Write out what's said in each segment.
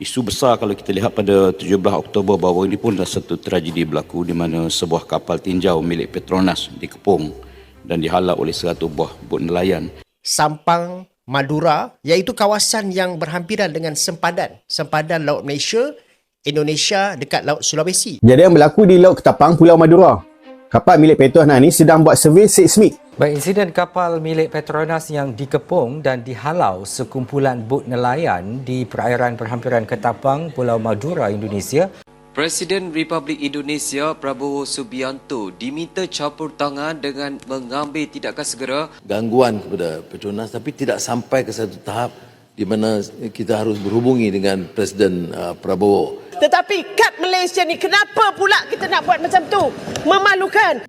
Isu besar kalau kita lihat pada 17 Oktober bahawa ini pun adalah satu tragedi berlaku di mana sebuah kapal tinjau milik Petronas dikepung dan dihalak oleh 100 buah bot nelayan. Sampang Madura iaitu kawasan yang berhampiran dengan sempadan sempadan Laut Malaysia Indonesia dekat Laut Sulawesi. Kejadian berlaku di Laut Ketapang, Pulau Madura. Kapal milik Petronas ni sedang buat survey seismik. Baik, insiden kapal milik Petronas yang dikepung dan dihalau sekumpulan bot nelayan di perairan perhampiran Ketapang, Pulau Madura, Indonesia Presiden Republik Indonesia Prabowo Subianto diminta campur tangan dengan mengambil tindakan segera gangguan kepada Petronas tapi tidak sampai ke satu tahap di mana kita harus berhubungi dengan Presiden uh, Prabowo. Tetapi kad Malaysia ni kenapa pula kita nak buat macam tu? Memalukan.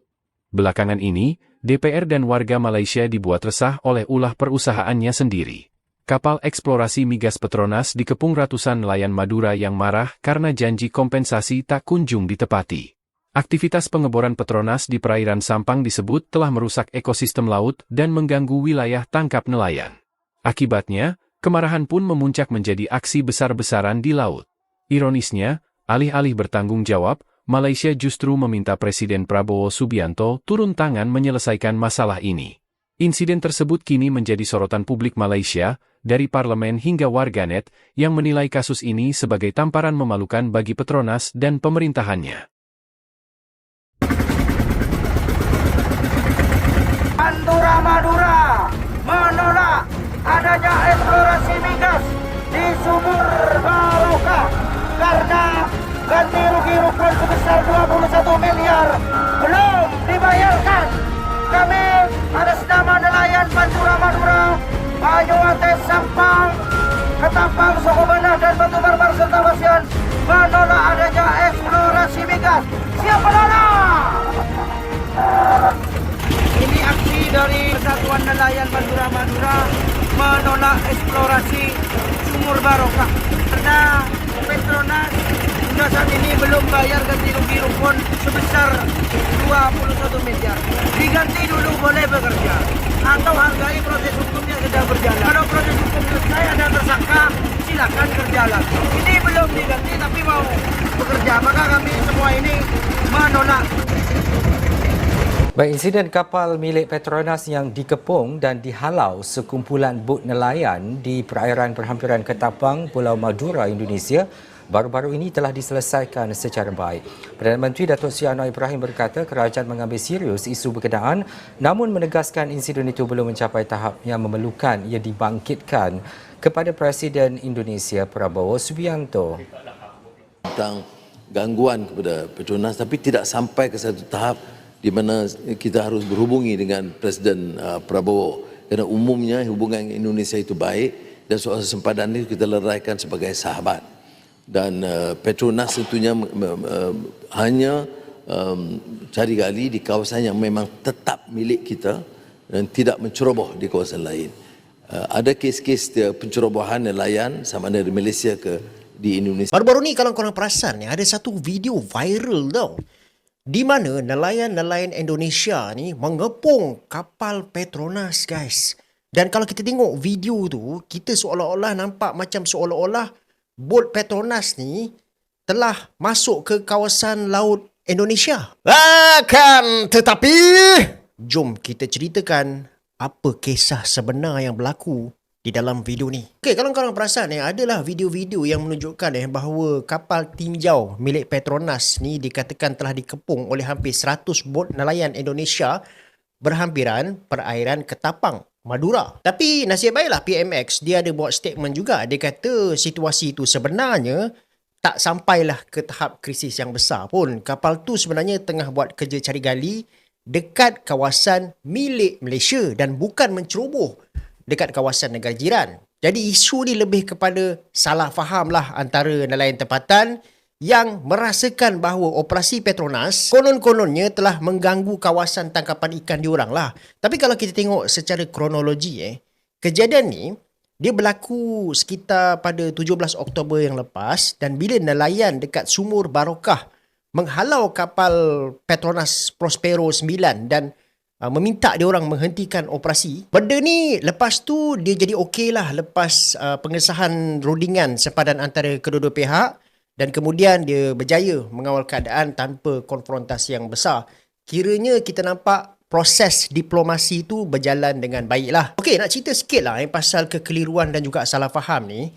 Belakangan ini, DPR dan warga Malaysia dibuat resah oleh ulah perusahaannya sendiri. Kapal eksplorasi migas Petronas dikepung ratusan nelayan Madura yang marah karena janji kompensasi tak kunjung ditepati. Aktivitas pengeboran Petronas di perairan Sampang disebut telah merusak ekosistem laut dan mengganggu wilayah tangkap nelayan. Akibatnya, kemarahan pun memuncak menjadi aksi besar-besaran di laut. Ironisnya, alih-alih bertanggung jawab, Malaysia justru meminta Presiden Prabowo Subianto turun tangan menyelesaikan masalah ini. Insiden tersebut kini menjadi sorotan publik Malaysia, dari parlemen hingga warganet yang menilai kasus ini sebagai tamparan memalukan bagi Petronas dan pemerintahannya. Pantura Madura menolak adanya eksplorasi migas di sumur Baroka karena ganti rugi rukun sebesar 21 miliar belum dibayarkan. Kami atas nama nelayan Pantura Madura Banyu Ates Sampang, Ketapang, Suku Benar dan Batu Barbar serta Basian menolak adanya eksplorasi migas. Siapa menolak? Ini aksi dari Persatuan Nelayan Madura Madura menolak eksplorasi sumur Barokah karena bayar ganti rugi rukun sebesar 21 miliar. Diganti dulu boleh bekerja atau hargai proses hukumnya sedang berjalan. Kalau proses hukum selesai ada tersangka, silakan kerja lagi. Ini belum diganti tapi mau bekerja, maka kami semua ini menolak. Baik, insiden kapal milik Petronas yang dikepung dan dihalau sekumpulan bot nelayan di perairan perhampiran Ketapang, Pulau Madura, Indonesia baru-baru ini telah diselesaikan secara baik. Perdana Menteri Datuk Seri Anwar Ibrahim berkata kerajaan mengambil serius isu berkenaan namun menegaskan insiden itu belum mencapai tahap yang memerlukan ia dibangkitkan kepada Presiden Indonesia Prabowo Subianto. Tentang gangguan kepada Petronas tapi tidak sampai ke satu tahap di mana kita harus berhubungi dengan Presiden uh, Prabowo. Kerana umumnya hubungan Indonesia itu baik dan soal sempadan ini kita leraikan sebagai sahabat dan uh, Petronas tentunya uh, hanya um, cari gali di kawasan yang memang tetap milik kita dan tidak menceroboh di kawasan lain. Uh, ada kes-kes pencerobohan nelayan sama ada di Malaysia ke di Indonesia. Baru-baru ni kalau korang perasan ni ada satu video viral tau. Di mana nelayan-nelayan Indonesia ni mengepung kapal Petronas guys. Dan kalau kita tengok video tu, kita seolah-olah nampak macam seolah-olah bot Petronas ni telah masuk ke kawasan laut Indonesia. Akan tetapi, jom kita ceritakan apa kisah sebenar yang berlaku di dalam video ni. Okey, kalau korang perasan eh, adalah video-video yang menunjukkan eh, bahawa kapal tinjau milik Petronas ni dikatakan telah dikepung oleh hampir 100 bot nelayan Indonesia berhampiran perairan Ketapang Madura. Tapi nasib baiklah PMX dia ada buat statement juga. Dia kata situasi itu sebenarnya tak sampailah ke tahap krisis yang besar pun. Kapal tu sebenarnya tengah buat kerja cari gali dekat kawasan milik Malaysia dan bukan menceroboh dekat kawasan negara jiran. Jadi isu ni lebih kepada salah faham lah antara nelayan tempatan yang merasakan bahawa operasi Petronas konon-kononnya telah mengganggu kawasan tangkapan ikan diorang lah. Tapi kalau kita tengok secara kronologi eh, kejadian ni dia berlaku sekitar pada 17 Oktober yang lepas dan bila nelayan dekat sumur Barokah menghalau kapal Petronas Prospero 9 dan uh, meminta dia orang menghentikan operasi. Benda ni lepas tu dia jadi okey lah lepas uh, pengesahan rundingan sempadan antara kedua-dua pihak dan kemudian dia berjaya mengawal keadaan tanpa konfrontasi yang besar. Kiranya kita nampak proses diplomasi tu berjalan dengan baik lah. Okey, nak cerita sikit lah eh, pasal kekeliruan dan juga salah faham ni.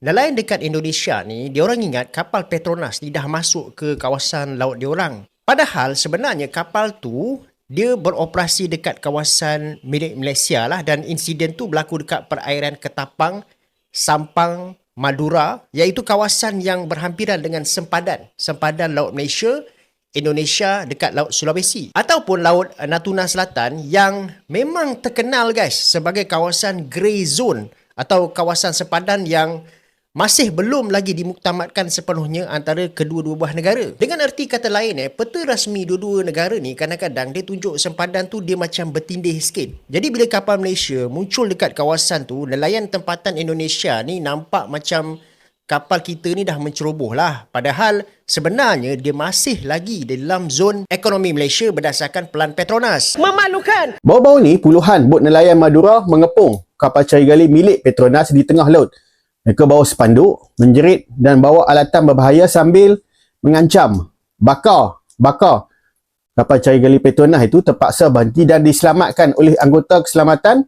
Nelayan dekat Indonesia ni, dia orang ingat kapal Petronas ni dah masuk ke kawasan laut dia orang. Padahal sebenarnya kapal tu dia beroperasi dekat kawasan milik Malaysia lah dan insiden tu berlaku dekat perairan Ketapang, Sampang, Madura iaitu kawasan yang berhampiran dengan sempadan. Sempadan Laut Malaysia, Indonesia dekat Laut Sulawesi. Ataupun Laut Natuna Selatan yang memang terkenal guys sebagai kawasan grey zone atau kawasan sempadan yang masih belum lagi dimuktamadkan sepenuhnya antara kedua-dua buah negara. Dengan erti kata lain eh, peta rasmi dua-dua negara ni kadang-kadang dia tunjuk sempadan tu dia macam bertindih sikit. Jadi bila kapal Malaysia muncul dekat kawasan tu, nelayan tempatan Indonesia ni nampak macam kapal kita ni dah menceroboh lah. Padahal sebenarnya dia masih lagi dalam zon ekonomi Malaysia berdasarkan pelan Petronas. Memalukan. Baru-baru ni puluhan bot nelayan Madura mengepung kapal cari gali milik Petronas di tengah laut. Mereka bawa spanduk, menjerit dan bawa alatan berbahaya sambil mengancam. Bakar, bakar. Kapal cari gali Petronas itu terpaksa berhenti dan diselamatkan oleh anggota keselamatan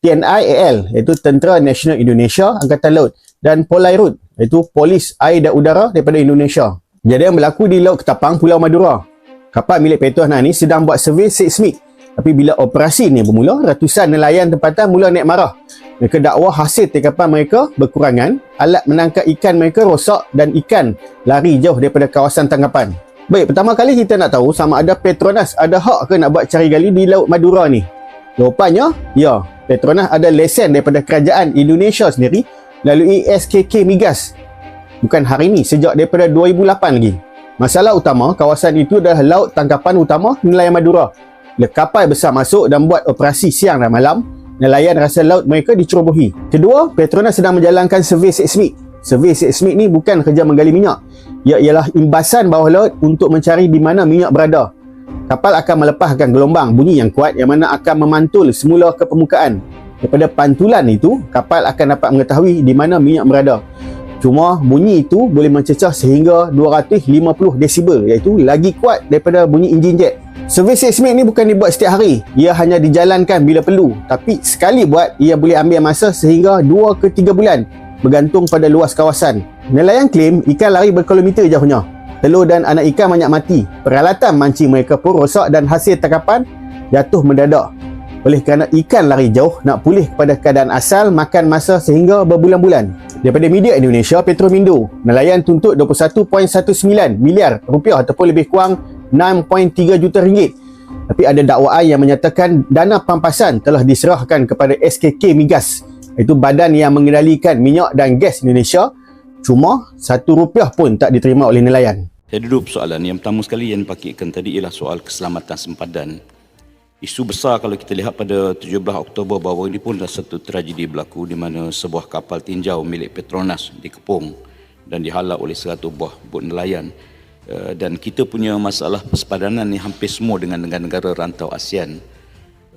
TNI AL iaitu Tentera Nasional Indonesia Angkatan Laut dan Polairut iaitu Polis Air dan Udara daripada Indonesia. Kejadian berlaku di Laut Ketapang, Pulau Madura. Kapal milik Petronas ni sedang buat servis seismik. Tapi bila operasi ni bermula, ratusan nelayan tempatan mula naik marah. Mereka dakwa hasil tangkapan mereka berkurangan, alat menangkap ikan mereka rosak dan ikan lari jauh daripada kawasan tangkapan. Baik, pertama kali kita nak tahu sama ada Petronas ada hak ke nak buat cari gali di Laut Madura ni. Jawapannya, ya. Petronas ada lesen daripada kerajaan Indonesia sendiri melalui SKK Migas. Bukan hari ni, sejak daripada 2008 lagi. Masalah utama, kawasan itu adalah laut tangkapan utama nelayan Madura. Bila kapal besar masuk dan buat operasi siang dan malam, nelayan rasa laut mereka dicerobohi. Kedua, Petronas sedang menjalankan servis seismik. Servis seismik ni bukan kerja menggali minyak. Ia ialah imbasan bawah laut untuk mencari di mana minyak berada. Kapal akan melepaskan gelombang bunyi yang kuat yang mana akan memantul semula ke permukaan. Daripada pantulan itu, kapal akan dapat mengetahui di mana minyak berada. Cuma bunyi itu boleh mencecah sehingga 250 desibel iaitu lagi kuat daripada bunyi enjin jet. Servis seismik ni bukan dibuat setiap hari. Ia hanya dijalankan bila perlu. Tapi sekali buat, ia boleh ambil masa sehingga 2 ke 3 bulan bergantung pada luas kawasan. Nelayan klaim ikan lari berkilometer jauhnya. Telur dan anak ikan banyak mati. Peralatan mancing mereka pun rosak dan hasil tangkapan jatuh mendadak. Oleh kerana ikan lari jauh, nak pulih kepada keadaan asal makan masa sehingga berbulan-bulan. Daripada media Indonesia, Petromindo, nelayan tuntut 21.19 miliar rupiah ataupun lebih kurang 6.3 juta ringgit. Tapi ada dakwaan yang menyatakan dana pampasan telah diserahkan kepada SKK Migas, iaitu badan yang mengendalikan minyak dan gas Indonesia. Cuma satu rupiah pun tak diterima oleh nelayan. Saya ada dua persoalan. Yang pertama sekali yang dipakitkan tadi ialah soal keselamatan sempadan. Isu besar kalau kita lihat pada 17 Oktober bahawa ini pun dah satu tragedi berlaku di mana sebuah kapal tinjau milik Petronas dikepung dan dihalak oleh 100 buah bot nelayan. Eh, dan kita punya masalah persepadanan ni hampir semua dengan negara-negara rantau ASEAN.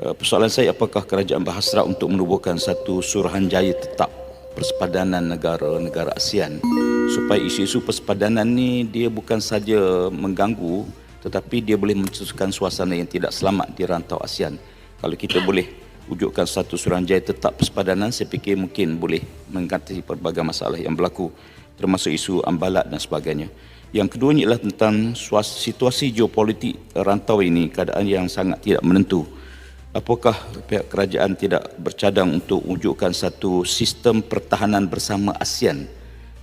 Eh, persoalan saya apakah kerajaan berhasrat untuk menubuhkan satu suruhanjaya tetap persepadanan negara-negara ASEAN supaya isu-isu persepadanan ni dia bukan saja mengganggu tetapi dia boleh mencetuskan suasana yang tidak selamat di rantau ASEAN. Kalau kita boleh wujudkan satu suruhanjaya tetap persepadanan saya fikir mungkin boleh mengatasi pelbagai masalah yang berlaku termasuk isu ambalat dan sebagainya. Yang kedua ialah tentang situasi geopolitik rantau ini, keadaan yang sangat tidak menentu. Apakah pihak kerajaan tidak bercadang untuk wujudkan satu sistem pertahanan bersama ASEAN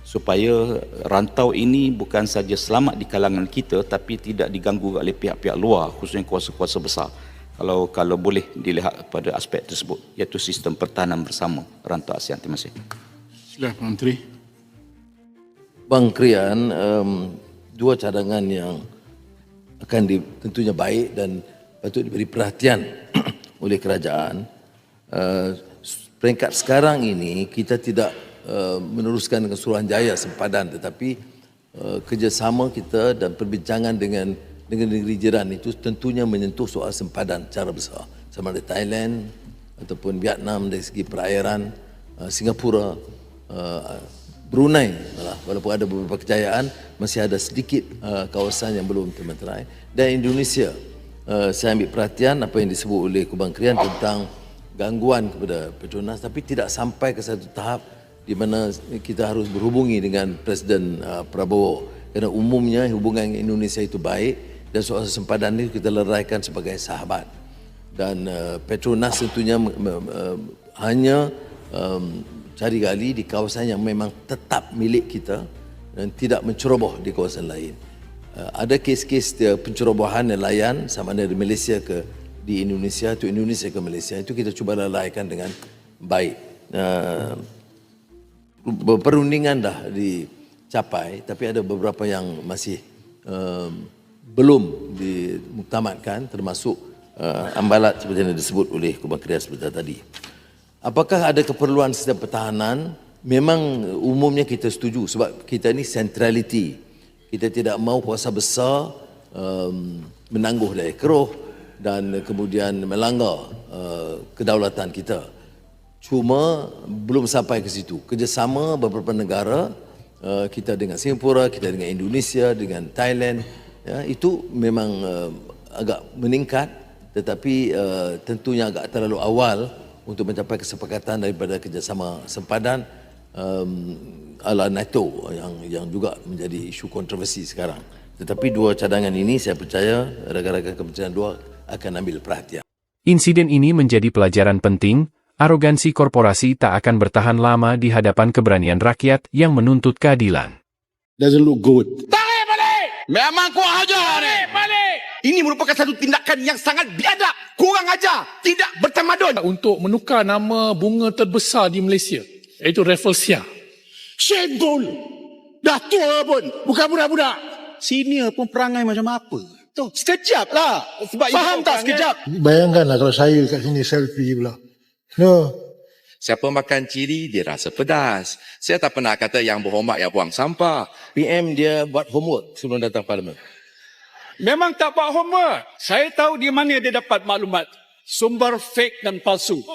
supaya rantau ini bukan saja selamat di kalangan kita tapi tidak diganggu oleh pihak-pihak luar khususnya kuasa-kuasa besar. Kalau kalau boleh dilihat pada aspek tersebut iaitu sistem pertahanan bersama rantau ASEAN. Terima kasih. Silakan Menteri. Bang Krian, um, dua cadangan yang akan di, tentunya baik dan patut diberi perhatian oleh kerajaan. Uh, peringkat sekarang ini kita tidak uh, meneruskan dengan Suruhanjaya sempadan tetapi uh, kerjasama kita dan perbincangan dengan negeri-negeri jiran itu tentunya menyentuh soal sempadan secara besar sama ada Thailand ataupun Vietnam dari segi perairan uh, Singapura uh, Brunei. Malah walaupun ada beberapa kejayaan masih ada sedikit uh, kawasan yang belum termeterai dan Indonesia uh, saya ambil perhatian apa yang disebut oleh Kubang Krian tentang gangguan kepada Petronas tapi tidak sampai ke satu tahap di mana kita harus berhubungi dengan Presiden uh, Prabowo. Kerana umumnya hubungan Indonesia itu baik dan soal sempadan ini kita leraikan sebagai sahabat. Dan uh, Petronas tentunya me- uh, hanya um, cari gali di kawasan yang memang tetap milik kita dan tidak menceroboh di kawasan lain. Uh, ada kes-kes pencerobohan nelayan sama ada di Malaysia ke di Indonesia atau Indonesia ke Malaysia itu kita cuba lalaikan dengan baik. Uh, perundingan dah dicapai tapi ada beberapa yang masih um, belum dimuktamadkan termasuk ambalat seperti yang disebut oleh Kubang Krias sebentar tadi. Apakah ada keperluan sistem pertahanan? Memang umumnya kita setuju sebab kita ni centrality. Kita tidak mahu kuasa besar um, menangguh dari keruh dan kemudian melanggar uh, kedaulatan kita. Cuma belum sampai ke situ. Kerjasama beberapa negara, uh, kita dengan Singapura, kita dengan Indonesia, dengan Thailand, ya, itu memang uh, agak meningkat tetapi uh, tentunya agak terlalu awal untuk mencapai kesepakatan daripada kerjasama sempadan um, ala NATO yang yang juga menjadi isu kontroversi sekarang. Tetapi dua cadangan ini saya percaya rakan-rakan Kementerian Luar akan ambil perhatian. Insiden ini menjadi pelajaran penting, arogansi korporasi tak akan bertahan lama di hadapan keberanian rakyat yang menuntut keadilan. doesn't look good. Memang kau ajar ni! balik! Ini merupakan satu tindakan yang sangat biadab. Kurang ajar. Tidak bertamadun. Untuk menukar nama bunga terbesar di Malaysia, iaitu Rafflesia. Shameful. Dah tua pun. Bukan budak-budak. Senior pun perangai macam apa? Tu, sekejap lah. Sebab Faham tak sekejap? Bayangkanlah kalau saya kat sini selfie pula. No. Siapa makan ciri, dia rasa pedas. Saya tak pernah kata yang berhormat yang buang sampah. PM dia buat homework sebelum datang parlimen. Memang tak buat homework. Saya tahu di mana dia dapat maklumat. Sumber fake dan palsu.